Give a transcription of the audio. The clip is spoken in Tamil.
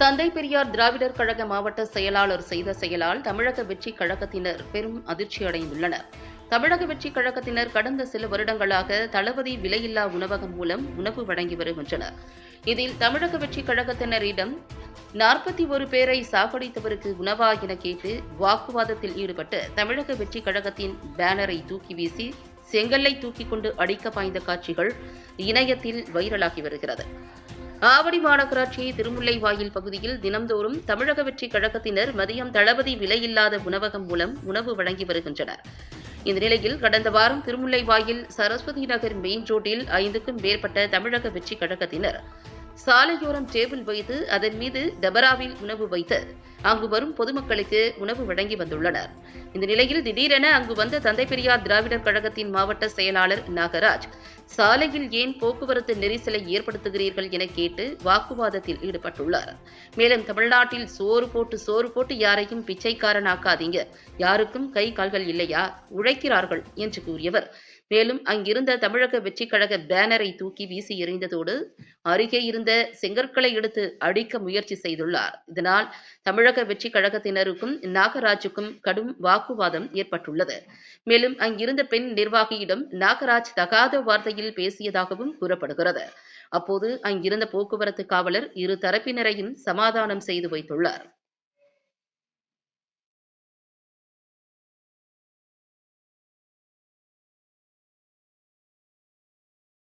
தந்தை பெரியார் திராவிடர் கழக மாவட்ட செயலாளர் செய்த செயலால் தமிழக வெற்றி கழகத்தினர் பெரும் அதிர்ச்சி அடைந்துள்ளனர். தமிழக வெற்றி கழகத்தினர் கடந்த சில வருடங்களாக தளபதி விலையில்லா உணவகம் மூலம் உணவு வழங்கி வருகின்றனர். இதில் தமிழக வெற்றி கழகத்தினரிடம் நாற்பத்தி ஒரு பேரை சாகடித்தவருக்கு உணவா என கேட்டு வாக்குவாதத்தில் ஈடுபட்டு தமிழக வெற்றி கழகத்தின் பேனரை தூக்கி வீசி செங்கல்லை தூக்கி கொண்டு அடிக்க பாய்ந்த காட்சிகள் இணையத்தில் வைரலாகி வருகிறது. ஆவடி மாநகராட்சி திருமுல்லைவாயில் பகுதியில் தினம்தோறும் தமிழக வெற்றி கழகத்தினர் மதியம் தளபதி விலையில்லாத உணவகம் மூலம் உணவு வழங்கி வருகின்றனர். இந்த நிலையில் கடந்த வாரம் திருமுல்லைவாயில் சரஸ்வதி நகர் மெயின் ரோட்டில் ஐந்துக்கும் மேற்பட்ட தமிழக வெற்றி கழகத்தினர் சாலையோரம் டேபிள் வைத்து அதன் மீது டபராவில் உணவு வைத்து அங்கு வரும் பொதுமக்களுக்கு உணவு வழங்கி வந்துள்ளனர். இந்த நிலையில் திடீரென அங்கு வந்த தந்தை பெரியார் திராவிடர் கழகத்தின் மாவட்ட செயலாளர் நாகராஜ் சாலையில் ஏன் போக்குவரத்து நெரிசலை ஏற்படுத்துகிறீர்கள் என கேட்டு வாக்குவாதத்தில் ஈடுபட்டுள்ளார். மேலும் தமிழ்நாட்டில் சோறு போட்டு சோறு போட்டு யாரையும் பிச்சைக்காரனாக்காதீங்க. யாருக்கும் கை கால்கள் இல்லையா? உழைக்கிறார்கள் என்று கூறியவர். மேலும் அங்கிருந்த தமிழக வெற்றிக் கழக பேனரை தூக்கி வீசி எறிந்ததோடு அருகே இருந்த செங்கற்களை எடுத்து அடிக்க முயற்சி செய்துள்ளார். இதனால் தமிழக வெற்றிக் கழகத்தினருக்கும் நாகராஜுக்கும் கடும் வாக்குவாதம் ஏற்பட்டுள்ளது. மேலும் அங்கிருந்த பெண் நிர்வாகியிடம் நாகராஜ் தகாத வார்த்தையில் பேசியதாகவும் கூறப்படுகிறது. அப்போது அங்கிருந்த போக்குவரத்து காவலர் இரு தரப்பினரையும் சமாதானம் செய்து வைத்துள்ளார்.